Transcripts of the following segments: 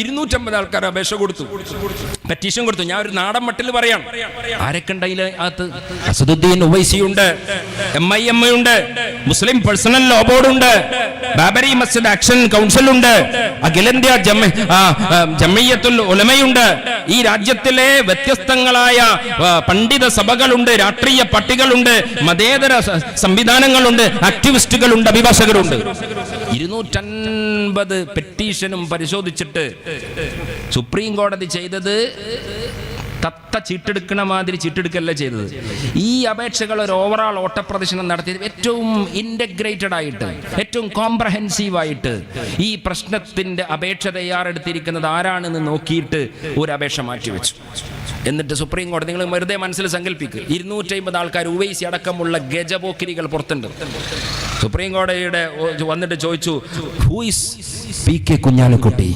ഇരുന്നൂറ്റമ്പത് ആൾക്കാർ അപേക്ഷ കൊടുത്തു. പെറ്റീഷൻ കൊടുത്തു. ഞാൻ ഒരു നാടൻ മട്ടിൽ പറയാം. ആരൊക്കെ ഉണ്ട് അകത്ത്? അസദുദ്ദീൻ ഉവൈസി ഉണ്ട്. എം ഐ എം ഉണ്ട്. മുസ്ലിം പേഴ്സണൽ ലോ ബോർഡ് ഉണ്ട്. ബാബരി മസ്ജിദ് ആക്ഷൻ കൗൺസിൽ ഉണ്ട്. അഖിലേന്ത്യാ ജമയ്യത്തുൽ ഉലമയുണ്ട്. ഈ രാജ്യത്തിലെ വ്യത്യസ്തങ്ങളായ പണ്ഡിത സഭകളുണ്ട് രാഷ്ട്രീയ പട്ടികളുണ്ട് മതേതര സംവിധാനങ്ങളുണ്ട് ആക്ടിവിസ്റ്റുകളുണ്ട് അഭിഭാഷകരുണ്ട്. ഇരുന്നൂറ്റൻപത് പെറ്റീഷനും പരിശോധിച്ചിട്ട് സുപ്രീം കോടതി ചെയ്തത് തത്ത ചീട്ടെടുക്കണ മാതിരി ചീട്ടെടുക്കല്ല ചെയ്തത്. ഈ അപേക്ഷകൾ ഒരു ഓവറാൾ ഓട്ടപ്രദർശനം നടത്തിയത് ഏറ്റവും ഇന്റഗ്രേറ്റഡ് ആയിട്ട് ഏറ്റവും കോംപ്രഹെൻസീവ് ആയിട്ട് ഈ പ്രശ്നത്തിന്റെ അപേക്ഷ തയ്യാറെടുത്തിരിക്കുന്നത് ആരാണെന്ന് നോക്കിയിട്ട് ഒരു അപേക്ഷ മാറ്റിവെച്ചു. എന്നിട്ട് സുപ്രീം കോടതി നിങ്ങൾ വെറുതെ മനസ്സിൽ സങ്കല്പിക്കുക ഇരുന്നൂറ്റി അമ്പത് ആൾക്കാർ ഉവൈസി അടക്കമുള്ള ഗജപോക്കിരികൾ പുറത്തുണ്ട്. സുപ്രീം കോടതിയുടെ വന്നിട്ട് ചോദിച്ചു who P K Kunhalikutty?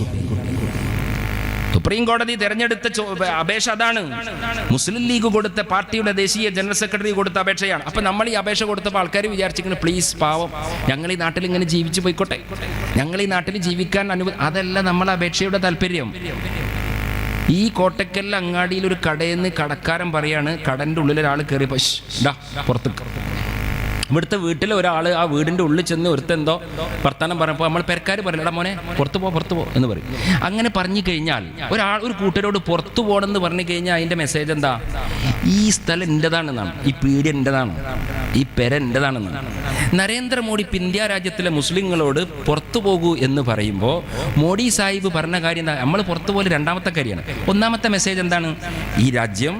Supreme കോടതി തെരഞ്ഞെടുത്ത അപേക്ഷ അതാണ്. മുസ്ലിം ലീഗ് കൊടുത്ത പാർട്ടിയുടെ ദേശീയ ജനറൽ സെക്രട്ടറി കൊടുത്ത അപേക്ഷയാണ്. അപ്പൊ നമ്മൾ ഈ അപേക്ഷ കൊടുത്തപ്പോൾ ആൾക്കാർ വിചാരിച്ചിങ്ങനെ പ്ലീസ് പാവം ഞങ്ങൾ ഈ നാട്ടിൽ ഇങ്ങനെ ജീവിച്ചു പോയിക്കോട്ടെ. ഞങ്ങൾ ഈ നാട്ടിൽ ജീവിക്കാൻ അനുവ അതല്ല നമ്മൾ അപേക്ഷയുടെ താല്പര്യം. ഈ കോട്ടക്കൽ അങ്ങാടിയിൽ ഒരു കടയിൽ നിന്ന് കടക്കാരൻ പറയാണ് കടന്റെ ഉള്ളിൽ ഒരാൾ കയറി പശ് ഡാ പുറത്ത് ഇവിടുത്തെ വീട്ടിലെ ഒരാൾ ആ വീടിന്റെ ഉള്ളിൽ ചെന്ന് ഒരുത്തെന്തോ വർത്താനം പറഞ്ഞപ്പോൾ നമ്മൾ പെരക്കാർ എടാ മോനെ പുറത്തു പോ പുറത്തു പോ എന്ന് പറയും. അങ്ങനെ പറഞ്ഞു കഴിഞ്ഞാൽ ഒരാൾ ഒരു കൂട്ടരോട് പുറത്തു പോകണമെന്ന് പറഞ്ഞു കഴിഞ്ഞാൽ അതിന്റെ മെസ്സേജ് എന്താ? ഈ സ്ഥലം എന്റെതാണെന്നാണ് ഈ പീഡി എന്റെതാണ് ഈ പെര എന്റെതാണെന്നാണ് നരേന്ദ്രമോദി ഇപ്പം ഇന്ത്യ രാജ്യത്തിലെ മുസ്ലിങ്ങളോട് പുറത്തു പോകൂ എന്ന് പറയുമ്പോൾ മോഡി സാഹിബ് പറഞ്ഞ കാര്യം നമ്മൾ പുറത്തു പോലെ രണ്ടാമത്തെ കാര്യമാണ്. ഒന്നാമത്തെ മെസ്സേജ് എന്താണ്? ഈ രാജ്യം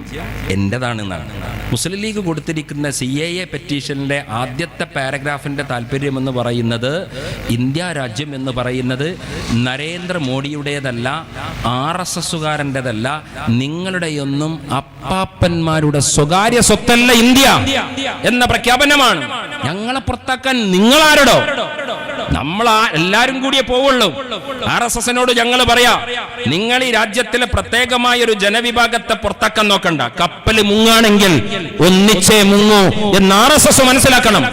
എന്റെതാണെന്നാണ്. മുസ്ലിം ലീഗ് കൊടുത്തിരിക്കുന്ന സി എ എ പെറ്റീഷനിലെ ആദ്യത്തെ പാരഗ്രാഫിന്റെ താല്പര്യം എന്ന് പറയുന്നത് ഇന്ത്യ രാജ്യം എന്ന് പറയുന്നത് നരേന്ദ്രമോദിയുടേതല്ല ആർ എസ് എസ്സുകാരന്റെതല്ല നിങ്ങളുടെയൊന്നും അപ്പാപ്പന്മാരുടെ സ്വകാര്യ സ്വത്തല്ല ഇന്ത്യ. എന്ന പ്രഖ്യാപനമാണ്. ഞങ്ങളെ പുറത്താക്കാൻ നിങ്ങളാരടോ? നമ്മൾ ആ എല്ലാരും കൂടിയേ പോവുള്ളൂ. ആർ എസ് എസിനോട് ഞങ്ങൾ പറയാ നിങ്ങൾ ഈ രാജ്യത്തിലെ പ്രത്യേകമായ ഒരു ജനവിഭാഗത്തെ പുറത്താക്കാൻ നോക്കണ്ട. കപ്പൽ മുങ്ങാണെങ്കിൽ ഒന്നിച്ചേ മുങ്ങൂ എന്ന് ആർ എസ് എസ് മനസ്സിലാക്കണം.